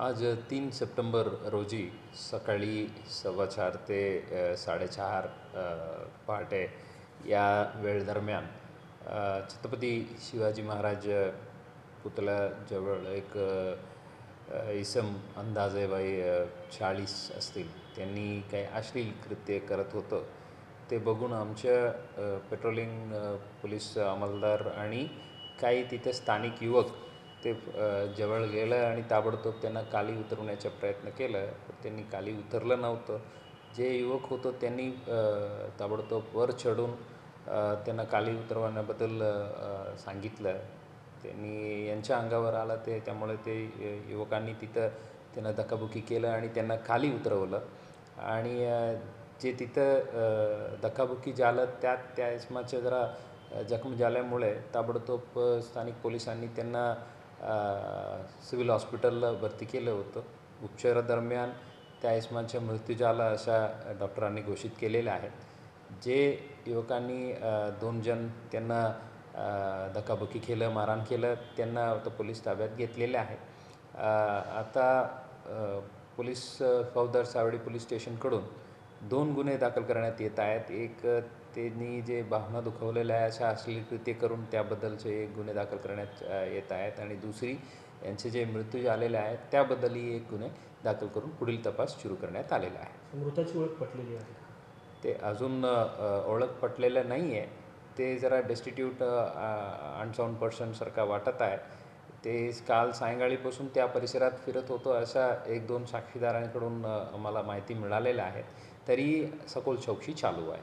आज तीन सप्टेंबर रोजी सकाळी सव्वा चार ते साडेचार पहाटे या वेळदरम्यान छत्रपती शिवाजी महाराज पुतळ्याजवळ एक इसम अंदाजे बाई चाळीस असतील. त्यांनी काही अश्लील कृत्य करत होतं. ते बघून आमच्या पेट्रोलिंग पोलीस अंमलदार आणि काही तिथे स्थानिक युवक ते जवळ गेलं आणि ताबडतोब त्यांना काली उतरवण्याचा प्रयत्न केला. पण त्यांनी काली उतरलं नव्हतं. जे युवक होतं त्यांनी ताबडतोब वर चढून त्यांना काली उतरवण्याबद्दल सांगितलं. त्यांनी यांच्या अंगावर आलं ते त्यामुळे ते युवकांनी तिथं त्यांना धक्काबुकी केलं आणि त्यांना खाली उतरवलं. आणि जे तिथं धक्काबुकी झालं त्यात त्या इसमाच्या जरा जखम झाल्यामुळे ताबडतोब स्थानिक पोलिसांनी त्यांना सिव्हिल हॉस्पिटलला भरती केलं होतं. उपचारादरम्यान त्या इसमाचा मृत्यू झाला अशा डॉक्टरांनी घोषित केलेल्या आहेत. जे युवकांनी दोन जण त्यांना धकाबकी केलं मारहाण केलं त्यांना आता पोलीस ताब्यात घेतलेले आहे. आता पोलीस फौदर फौजदार सावडी पोलीस स्टेशनकडून दोन गुन्हे दाखल करण्यात येत आहेत. एक त्यांनी जे भावना दुखवलेल्या आहे अशा अश्लील कृत्य करून त्याबद्दलचे गुन्हे दाखल करण्यात येत आहेत. आणि दुसरी यांचे जे मृत्यू झालेले आहेत त्याबद्दलही एक गुन्हे दाखल करून पुढील तपास सुरू करण्यात आलेला आहे. मृताची ओळख पटलेली आहे ते अजून ओळख पटलेलं नाही आहे ते जरा डेस्टिट्यूट अनसाऊंड पर्सनसारखा वाटत आहे. ते काल सायंकाळीपासून त्या परिसरात फिरत होतो अशा एक दोन साक्षीदारांकडून मला माहिती मिळालेल्या आहेत. तरी सखोल चौकशी चालू आहे.